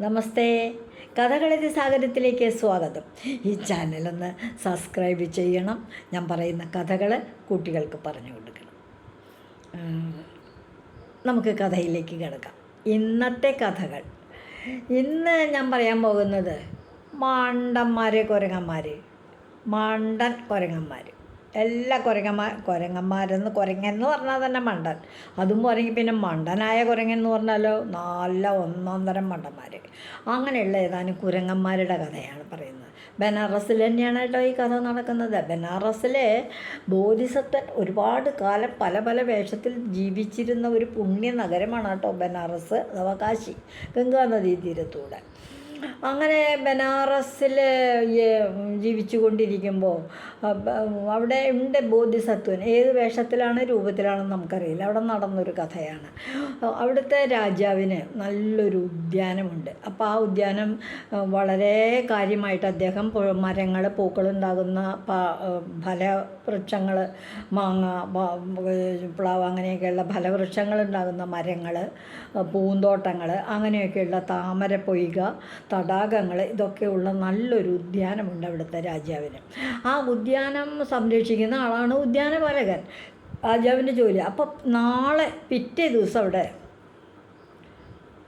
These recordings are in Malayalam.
നമസ്തേ. കഥകളതി സാഗരത്തിലേക്ക് സ്വാഗതം. ഈ ചാനലൊന്ന് സബ്സ്ക്രൈബ് ചെയ്യണം. ഞാൻ പറയുന്ന കഥകൾ കുട്ടികൾക്ക് പറഞ്ഞു കൊടുക്കണം. നമുക്ക് കഥയിലേക്ക് കിടക്കാം. ഇന്നത്തെ കഥകൾ. ഇന്ന് ഞാൻ പറയാൻ പോകുന്നത് മാണ്ടന്മാർ കുരങ്ങന്മാർ മാണ്ടൻ കുരങ്ങന്മാർ എല്ലാ കുരങ്ങന്മാർ കുരങ്ങന്മാരെന്ന് കുരങ്ങെന്ന് പറഞ്ഞാൽ തന്നെ മണ്ടൻ. അതും കുരങ്ങി പിന്നെ മണ്ടനായ കുരങ്ങൻ എന്ന് പറഞ്ഞാലോ നല്ല ഒന്നാം തരം മണ്ടന്മാർ അങ്ങനെയുള്ള ഏതാനും കുരങ്ങന്മാരുടെ കഥയാണ് പറയുന്നത്. ബനാറസിൽ തന്നെയാണ് കേട്ടോ ഈ കഥ നടക്കുന്നത്. ബനാറസിലെ ബോധിസത്വൻ ഒരുപാട് കാലം പല പല വേഷത്തിൽ ജീവിച്ചിരുന്ന ഒരു പുണ്യ നഗരമാണ് കേട്ടോ ബനാറസ് അഥവാ കാശി ഗംഗാ നദീ തീരത്തൂടെ. അങ്ങനെ ബനാറസിൽ ജീവിച്ചു കൊണ്ടിരിക്കുമ്പോൾ അവിടെ ഉണ്ട് ബോധിസത്വൻ ഏത് വേഷത്തിലാണ് രൂപത്തിലാണെന്ന് നമുക്കറിയില്ല. അവിടെ നടന്നൊരു കഥയാണ്. അവിടുത്തെ രാജാവിന് നല്ലൊരു ഉദ്യാനമുണ്ട്. അപ്പോൾ ആ ഉദ്യാനം വളരെ കാര്യമായിട്ട് അദ്ദേഹം മരങ്ങൾ പൂക്കളുണ്ടാകുന്ന ഫലവൃക്ഷങ്ങൾ മാങ്ങ പ്ലാവ് അങ്ങനെയൊക്കെയുള്ള ഫലവൃക്ഷങ്ങൾ ഉണ്ടാകുന്ന മരങ്ങൾ പൂന്തോട്ടങ്ങൾ അങ്ങനെയൊക്കെയുള്ള താമര പൊയ്ക തടാകങ്ങൾ ഇതൊക്കെയുള്ള നല്ലൊരു ഉദ്യാനമുണ്ട് അവിടുത്തെ രാജാവിന്. ആ ഉദ്യാനം സംരക്ഷിക്കുന്ന ആളാണ് ഉദ്യാനപാലകൻ. രാജാവിന്റെ ജോലി. അപ്പം നാളെ പിറ്റേ ദിവസം അവിടെ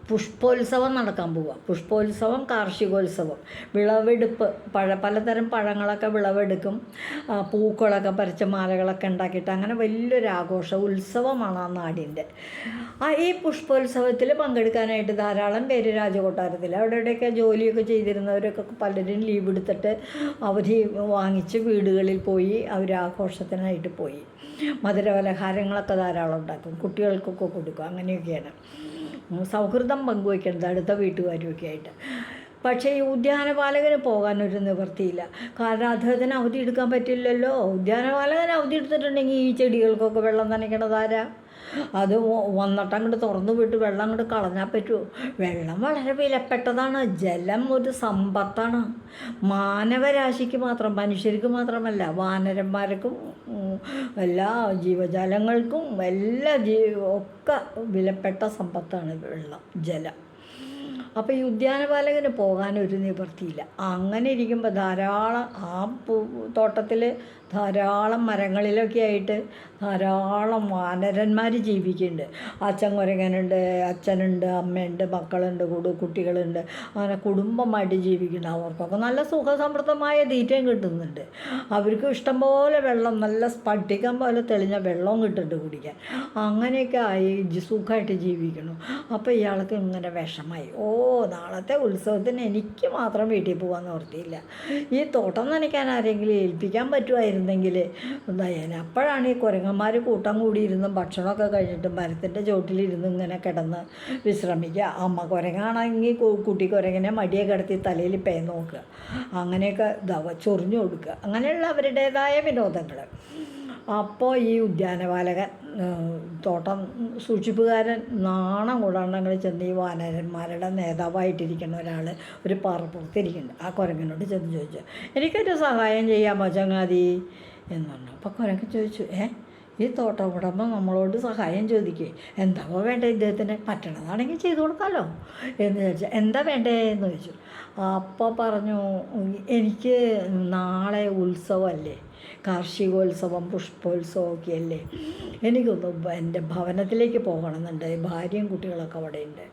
പുഷ്പോത്സവം നടക്കാൻ പോവുക പുഷ്പോത്സവം കാർഷികോത്സവം വിളവെടുപ്പ് പഴ പലതരം പഴങ്ങളൊക്കെ വിളവെടുക്കും. പൂക്കളൊക്കെ പറിച്ച മാലകളൊക്കെ ഉണ്ടാക്കിയിട്ട് അങ്ങനെ വലിയൊരു ആഘോഷ ഉത്സവമാണ് ആ നാടിന്റെ. ആ ഈ പുഷ്പോത്സവത്തിൽ പങ്കെടുക്കാനായിട്ട് ധാരാളം പേര് രാജകൊട്ടാരത്തിൽ അവിടെ ഇവിടെയൊക്കെ ജോലിയൊക്കെ ചെയ്തിരുന്നവരൊക്കെ പലരും ലീവ് എടുത്തിട്ട് അവധി വാങ്ങിച്ച് വീടുകളിൽ പോയി അവർ ആഘോഷത്തിനായിട്ട് പോയി. മധുരപലഹാരങ്ങളൊക്കെ ധാരാളം ഉണ്ടാക്കും കുട്ടികൾക്കൊക്കെ കൊടുക്കും അങ്ങനെയൊക്കെയാണ്. സൗഹൃദം പങ്കുവയ്ക്കുന്നത് അടുത്ത വീട്ടുകാരുമൊക്കെ ആയിട്ട്. പക്ഷേ ഈ ഉദ്യാനപാലകന് പോകാനൊരു നിവൃത്തിയില്ല. കാരണം അദ്ദേഹത്തിന് അവധി എടുക്കാൻ പറ്റില്ലല്ലോ. ഉദ്യാനപാലകന് അവധി എടുത്തിട്ടുണ്ടെങ്കിൽ ഈ ചെടികൾക്കൊക്കെ വെള്ളം നനയ്ക്കണതാരാ അത് വന്നിട്ട് അങ്ങോട്ട് തുറന്നു വിട്ട് വെള്ളം അങ്ങോട്ട് കളഞ്ഞാൽ പറ്റുമോ വെള്ളം വളരെ വിലപ്പെട്ടതാണ്. ജലം ഒരു സമ്പത്താണ്. മാനവരാശിക്ക് മാത്രം മനുഷ്യർക്ക് മാത്രമല്ല വാനരന്മാർക്കും എല്ലാ ജീവജാലങ്ങൾക്കും എല്ലാ ജീവ ഒക്കെ വിലപ്പെട്ട സമ്പത്താണ് വെള്ളം ജലം. അപ്പോൾ ഈ ഉദ്യാനപാലകന് പോകാൻ ഒരു നിവൃത്തിയില്ല. അങ്ങനെ ഇരിക്കുമ്പോൾ ധാരാളം ആ തോട്ടത്തിൽ ധാരാളം മരങ്ങളിലൊക്കെ ആയിട്ട് ധാരാളം വാനരന്മാർ ജീവിക്കുന്നുണ്ട്. അച്ഛൻ കുരങ്ങനുണ്ട് അച്ഛനുണ്ട് അമ്മയുണ്ട് മക്കളുണ്ട് കുടു കുട്ടികളുണ്ട്. അങ്ങനെ കുടുംബമായിട്ട് ജീവിക്കുന്നു. അവർക്കൊക്കെ നല്ല സുഖസമൃദ്ധമായ തീറ്റയും കിട്ടുന്നുണ്ട്. അവർക്ക് ഇഷ്ടംപോലെ വെള്ളം നല്ല സ്പട്ടികം പോലെ തെളിഞ്ഞ വെള്ളവും കിട്ടുന്നുണ്ട് കുടിക്കാൻ. അങ്ങനെയൊക്കെ ആയി സുഖമായിട്ട് ജീവിക്കണം അപ്പോൾ ഇയാൾക്ക് ഇങ്ങനെ വിഷമായി. ഓ നാളത്തെ ഉത്സവത്തിന് എനിക്ക് മാത്രം വീട്ടിൽ പോകാൻ നിർത്തിയില്ല ഈ തോട്ടം നനയ്ക്കാൻ ആരെങ്കിലും ഏൽപ്പിക്കാൻ പറ്റുമായിരുന്നെങ്കിൽ നയന അപ്പോഴാണ് ഈ കുരങ്ങന്മാർ കൂട്ടം കൂടിയിരുന്ന് ഭക്ഷണമൊക്കെ കഴിഞ്ഞിട്ട് മരത്തിന്റെ ചോട്ടിലിരുന്ന് ഇങ്ങനെ കിടന്ന് വിശ്രമിക്കുക. അമ്മ കുരങ്ങാണെങ്കിൽ കുട്ടി കുരങ്ങനെ മടിയെ കിടത്തി തലയിൽ പേ നോക്കുക. അങ്ങനെയൊക്കെ ഇതാവുക ചൊറിഞ്ഞു കൊടുക്കുക. അങ്ങനെയുള്ള അവരുടേതായ വിനോദങ്ങൾ അപ്പോൾ ഈ ഉദ്യാനപാലകൻ തോട്ടം സൂക്ഷിപ്പുകാരൻ നാണം കൂടാണ്ടങ്ങൾ ചെന്ന് ഈ വാനരന്മാരുടെ നേതാവായിട്ടിരിക്കുന്ന ഒരാൾ ഒരു പാറപ്പുറത്തിരിക്കുന്നുണ്ട്. ആ കുരങ്ങനോട് ചെന്ന് ചോദിച്ചു എനിക്കൊരു സഹായം ചെയ്യാമോ ചങ്ങാതി എന്ന് പറഞ്ഞു അപ്പോൾ കുരങ്ങൻ ചോദിച്ചു ഏ ഈ തോട്ടം ഉടമ നമ്മളോട് സഹായം ചോദിക്കേ. എന്താവോ വേണ്ടേ ഇദ്ദേഹത്തിന്? പറ്റണതാണെങ്കിൽ ചെയ്തു കൊടുക്കാമല്ലോ എന്ന് ചോദിച്ചു എന്താ വേണ്ടേ? എന്ന് ചോദിച്ചു അപ്പോൾ പറഞ്ഞു എനിക്ക് നാളെ ഉത്സവമല്ലേ കാർഷികോത്സവം പുഷ്പോത്സവമൊക്കെ അല്ലേ എനിക്കൊന്ന് എന്റെ ഭവനത്തിലേക്ക് പോകണമെന്നുണ്ട്. ഭാര്യയും കുട്ടികളൊക്കെ അവിടെ ഉണ്ട്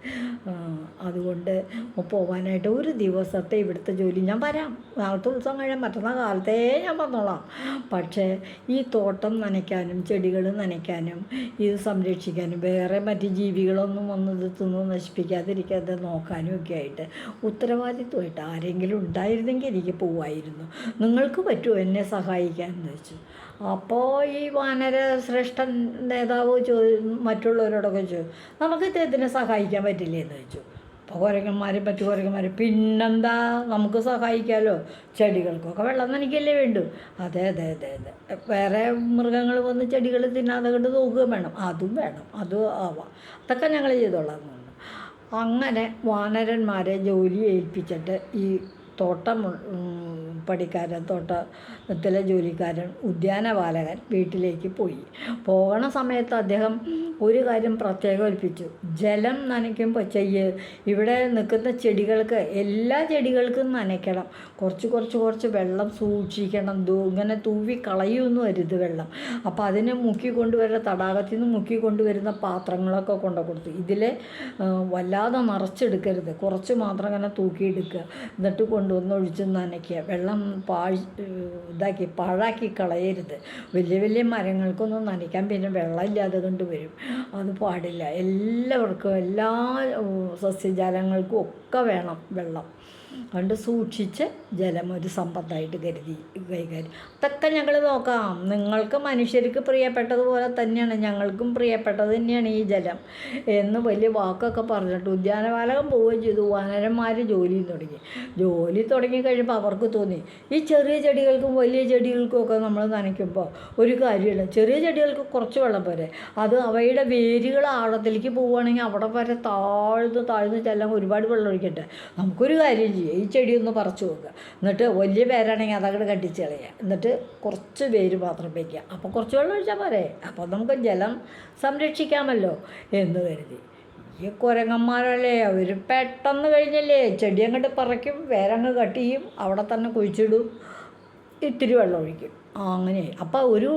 അതുകൊണ്ട് പോകാനായിട്ട് ഒരു ദിവസത്തെ ഇവിടുത്തെ ജോലി ഞാൻ വരാം നാളത്തെ ഉത്സവം കഴിയാൻ പറ്റുന്ന കാലത്തേ ഞാൻ വന്നോളാം. പക്ഷേ ഈ തോട്ടം നനയ്ക്കാനും ചെടികൾ നനയ്ക്കാനും ഇത് സംരക്ഷിക്കാനും വേറെ മറ്റ് ജീവികളൊന്നും വന്നത് തിന്ന് നശിപ്പിക്കാതിരിക്കാതെ നോക്കാനും ഒക്കെ ആയിട്ട് ഉത്തരവാദിത്വമായിട്ട് ആരെങ്കിലും ഉണ്ടായിരുന്നെങ്കിൽ എനിക്ക് പോവായിരുന്നു. നിങ്ങൾക്ക് പറ്റുമോ എന്നെ സഹായിക്കാൻ എന്ന് വെച്ചു? അപ്പോൾ ഈ വാനര ശ്രേഷ്ഠൻ നേതാവ് ചോ മറ്റുള്ളവരോടൊക്കെ ചോദിച്ചു നമുക്ക് ഇദ്ദേഹത്തിനെ സഹായിക്കാൻ പറ്റില്ലേ? എന്ന് വെച്ചു അപ്പോൾ കുരങ്ങന്മാരും മറ്റു കുരങ്ങന്മാരും പിന്നെന്താ? നമുക്ക് സഹായിക്കാമല്ലോ ചെടികൾക്കൊക്കെ വെള്ളം നനയ്ക്കല്ലേ വേണ്ടു? അതെ അതെ അതെ അതെ. വേറെ മൃഗങ്ങൾ വന്ന് ചെടികൾ തിന്നാതെ കൊണ്ട് നോക്കുകയും വേണം. അതും വേണം. അതും ആവാം. അതൊക്കെ ഞങ്ങൾ ചെയ്തോളാം. അങ്ങനെ വാനരന്മാരെ ജോലി ഏൽപ്പിച്ചിട്ട് ഈ തോട്ടം പഠിക്കാരൻ തോട്ടത്തിലെ ജോലിക്കാരൻ ഉദ്യാനപാലകൻ വീട്ടിലേക്ക് പോയി. പോകണ സമയത്ത് അദ്ദേഹം ഒരു കാര്യം പ്രത്യേകം ഒൽപ്പിച്ചു ജലം നനയ്ക്കുമ്പോൾ ചെയ്യ്. ഇവിടെ നിൽക്കുന്ന ചെടികൾക്ക് എല്ലാ ചെടികൾക്കും നനയ്ക്കണം. കുറച്ച് കുറച്ച് കുറച്ച് വെള്ളം സൂക്ഷിക്കണം. ഇങ്ങനെ തൂവി കളയൊന്നും അരുത് വെള്ളം. അപ്പോൾ അതിന് മുക്കി കൊണ്ടുവരുന്ന തടാകത്തിൽ നിന്ന് മുക്കി കൊണ്ടുവരുന്ന പാത്രങ്ങളൊക്കെ കൊണ്ടു കൊടുത്തു. ഇതിൽ വല്ലാതെ നിറച്ചെടുക്കരുത്. കുറച്ച് മാത്രം ഇങ്ങനെ തൂക്കിയെടുക്കുക. എന്നിട്ട് കൊണ്ടുവന്ന് ഒഴിച്ച് നനയ്ക്കുക. വെള്ളം പാഴ് ഇതാക്കി പാഴാക്കി കളയരുത്. വലിയ വലിയ മരങ്ങൾക്കൊന്നും നനയ്ക്കാൻ പിന്നെ വെള്ളമില്ലാതെ കൊണ്ട് വരും. അത് പാടില്ല. എല്ലാവർക്കും എല്ലാ സസ്യജാലങ്ങൾക്കും ഒക്കെ വേണം വെള്ളം. അതുകൊണ്ട് സൂക്ഷിച്ച് ജലം ഒരു സമ്പത്തായിട്ട് കരുതി കൈകാര്യം. അതൊക്കെ ഞങ്ങൾ നോക്കാം. നിങ്ങൾക്ക് മനുഷ്യർക്ക് പ്രിയപ്പെട്ടതുപോലെ തന്നെയാണ് ഞങ്ങൾക്കും പ്രിയപ്പെട്ടത് തന്നെയാണ് ഈ ജലം എന്ന് വലിയ വാക്കൊക്കെ പറഞ്ഞിട്ട് ഉദ്യാനപാലകം പോവുകയും ചെയ്തു. വാനരന്മാർ ജോലി തുടങ്ങി. ജോലി തുടങ്ങി കഴിയുമ്പോൾ അവർക്ക് തോന്നി ഈ ചെറിയ ചെടികൾക്കും വലിയ ചെടികൾക്കും ഒക്കെ നമ്മൾ നനയ്ക്കുമ്പോൾ ഒരു കാര്യമില്ല. ചെറിയ ചെടികൾക്ക് കുറച്ച് വെള്ളം പോരെ. അത് അവയുടെ വേരുകൾ ആഴത്തിലേക്ക് പോവുകയാണെങ്കിൽ അവിടെ വരെ താഴ്ന്ന് താഴ്ന്ന് ചെല്ലാൻ ഒരുപാട് വെള്ളം ഒഴിക്കട്ടെ നമുക്കൊരു കാര്യം ചെയ്യുക ഈ ചെടിയൊന്ന് പറിച്ചു നോക്കുക എന്നിട്ട് വലിയ പേരാണെങ്കിൽ അതങ്ങോട്ട് കണ്ടിച്ച് കളയുക എന്നിട്ട് കുറച്ച് വേര് മാത്രം വയ്ക്കുക അപ്പോൾ കുറച്ച് വെള്ളം ഒഴിച്ചാൽ പോരെ. അപ്പോൾ നമുക്ക് ജലം സംരക്ഷിക്കാമല്ലോ എന്ന് കരുതി. ഈ കുരങ്ങന്മാരല്ലേ അവർ പെട്ടെന്ന് കഴിഞ്ഞല്ലേ? ചെടി അങ്ങോട്ട് പറിക്കും വേരങ്ങ് കട്ട് ചെയ്യും അവിടെ തന്നെ കുഴിച്ചിടും. ഇത്തിരി വെള്ളം ഒഴിക്കും. അങ്ങനെ. അപ്പോൾ ഒരു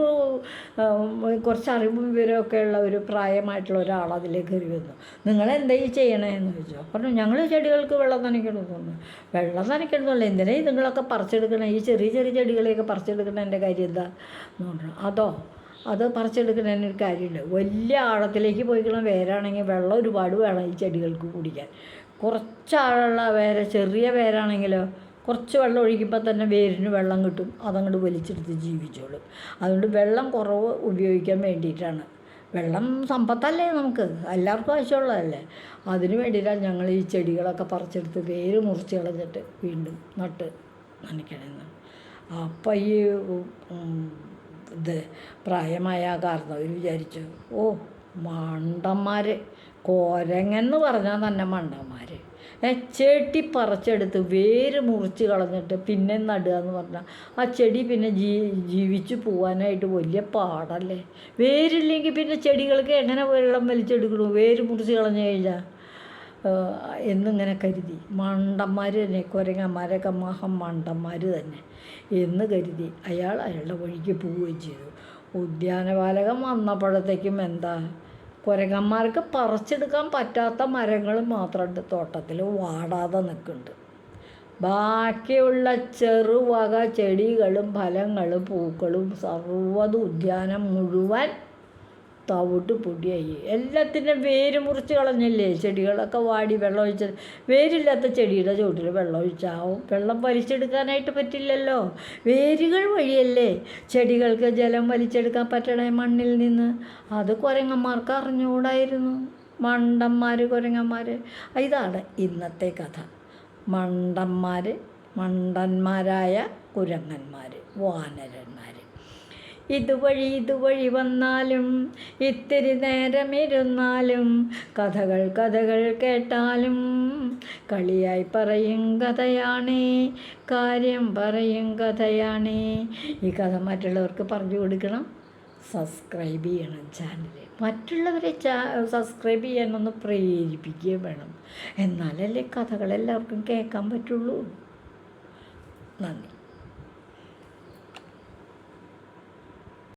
കുറച്ച് അറിവും വിവരമൊക്കെ ഉള്ള ഒരു പ്രായമായിട്ടുള്ള ഒരാൾ അതിലേക്ക് കയറി വന്നു. നിങ്ങൾ എന്താ ഈ ചെയ്യണേന്ന് ചോദിച്ചു. പറഞ്ഞു ഞങ്ങൾ ചെടികൾക്ക് വെള്ളം നനയ്ക്കണമെന്ന് വെള്ളം നനയ്ക്കണമെന്നല്ല എന്തിനാ നിങ്ങളൊക്കെ പറിച്ചെടുക്കണേ? ഈ ചെറിയ ചെറിയ ചെടികളെയൊക്കെ പറിച്ചെടുക്കണതിന്റെ കാര്യം എന്താ? എന്ന് പറഞ്ഞു. അതോ അത് പറിച്ചെടുക്കുന്നതിന് ഒരു കാര്യമുണ്ട് വലിയ ആഴത്തിലേക്ക് പോയിക്കണം വേരാണെങ്കിൽ വെള്ളം ഒരുപാട് വേണം ഈ ചെടികൾക്ക് കുടിക്കാൻ. കുറച്ച് വേര് ചെറിയ വേരാണെങ്കിലോ കുറച്ച് വെള്ളം ഒഴിക്കുമ്പോൾ തന്നെ വേരിന് വെള്ളം കിട്ടും. അതങ്ങോട്ട് വലിച്ചെടുത്ത് ജീവിച്ചോളും. അതുകൊണ്ട് വെള്ളം കുറവ് ഉപയോഗിക്കാൻ വേണ്ടിയിട്ടാണ്. വെള്ളം സമ്പത്തല്ലേ നമുക്ക്? എല്ലാവർക്കും ആവശ്യമുള്ളതല്ലേ? അതിന് വേണ്ടിയിട്ടാണ് ഞങ്ങൾ ഈ ചെടികളൊക്കെ പറിച്ചെടുത്ത് വേര് മുറിച്ച് കളഞ്ഞിട്ട് വീണ്ടും നട്ട് നനയ്ക്കണമെന്ന് അപ്പം ഈ ഇത് പ്രായമായ കാരണം കാരണവർ വിചാരിച്ചു ഓ മണ്ടന്മാർ കോരങ്ങെന്ന് പറഞ്ഞാൽ തന്നെ മണ്ടന്മാർ ചെടി പറിച്ചെടുത്ത് വേര് മുറിച്ച് കളഞ്ഞിട്ട് പിന്നെ നടുക എന്ന് പറഞ്ഞാൽ ആ ചെടി പിന്നെ ജീ ജീവിച്ച് പോകാനായിട്ട് വലിയ പാടല്ലേ? വേരില്ലെങ്കിൽ പിന്നെ ചെടികൾക്ക് എങ്ങനെ വെള്ളം വലിച്ചെടുക്കണു? വേര് മുറിച്ച് കളഞ്ഞു കഴിഞ്ഞാൽ എന്നിങ്ങനെ കരുതി. മണ്ടന്മാർ തന്നെ കുരങ്ങന്മാരൊക്കെ മഹം മണ്ടന്മാർ തന്നെ എന്ന് കരുതി. അയാൾ അയാളുടെ വഴിക്ക് പോവുകയും ചെയ്തു. ഉദ്യാനപാലകം വന്നപ്പോഴത്തേക്കും എന്താ? കുരങ്ങന്മാർക്ക് പറിച്ചെടുക്കാൻ പറ്റാത്ത മരങ്ങൾ മാത്രമുണ്ട്. തോട്ടത്തിൽ വാടാതെ നിൽക്കുന്നുണ്ട്. ബാക്കിയുള്ള ചെറുവക ചെടികളും ഫലങ്ങളും പൂക്കളും സർവതും ഉദ്യാനം മുഴുവൻ തവിട്ട് പൊടിയായി. എല്ലാത്തിന്റെ വേര് മുറിച്ച് കളഞ്ഞില്ലേ? ചെടികളൊക്കെ വാടി വെള്ളം ഒഴിച്ചത് വേരില്ലാത്ത ചെടിയുടെ ചുവട്ടിൽ വെള്ളം ഒഴിച്ചാവും വെള്ളം വലിച്ചെടുക്കാനായിട്ട് പറ്റില്ലല്ലോ. വേരുകൾ വഴിയല്ലേ? ചെടികൾക്ക് ജലം വലിച്ചെടുക്കാൻ പറ്റണേ മണ്ണിൽ നിന്ന്. അത് കുരങ്ങന്മാർക്ക് അറിഞ്ഞുകൂടായിരുന്നു മണ്ടന്മാർ കുരങ്ങന്മാർ ഇതാണ് ഇന്നത്തെ കഥ. മണ്ടന്മാർ മണ്ടന്മാരായ കുരങ്ങന്മാർ വാനരന്മാർ ഇതുവഴി ഇതുവഴി വന്നാലും ഇത്തിരി നേരമിരുന്നാലും കഥകൾ കഥകൾ കേട്ടാലും കളിയായി പറയും കഥയാണേ കാര്യം പറയും കഥയാണേ. ഈ കഥ മറ്റുള്ളവർക്ക് പറഞ്ഞു കൊടുക്കണം സബ്സ്ക്രൈബ് ചെയ്യണം ചാനൽ മറ്റുള്ളവരെ ചാ സബ്സ്ക്രൈബ് ചെയ്യാനൊന്ന് പ്രേരിപ്പിക്കുകയും വേണം. എന്നാലല്ലേ കഥകളെല്ലാവർക്കും കേൾക്കാൻ പറ്റുള്ളൂ. നന്ദി.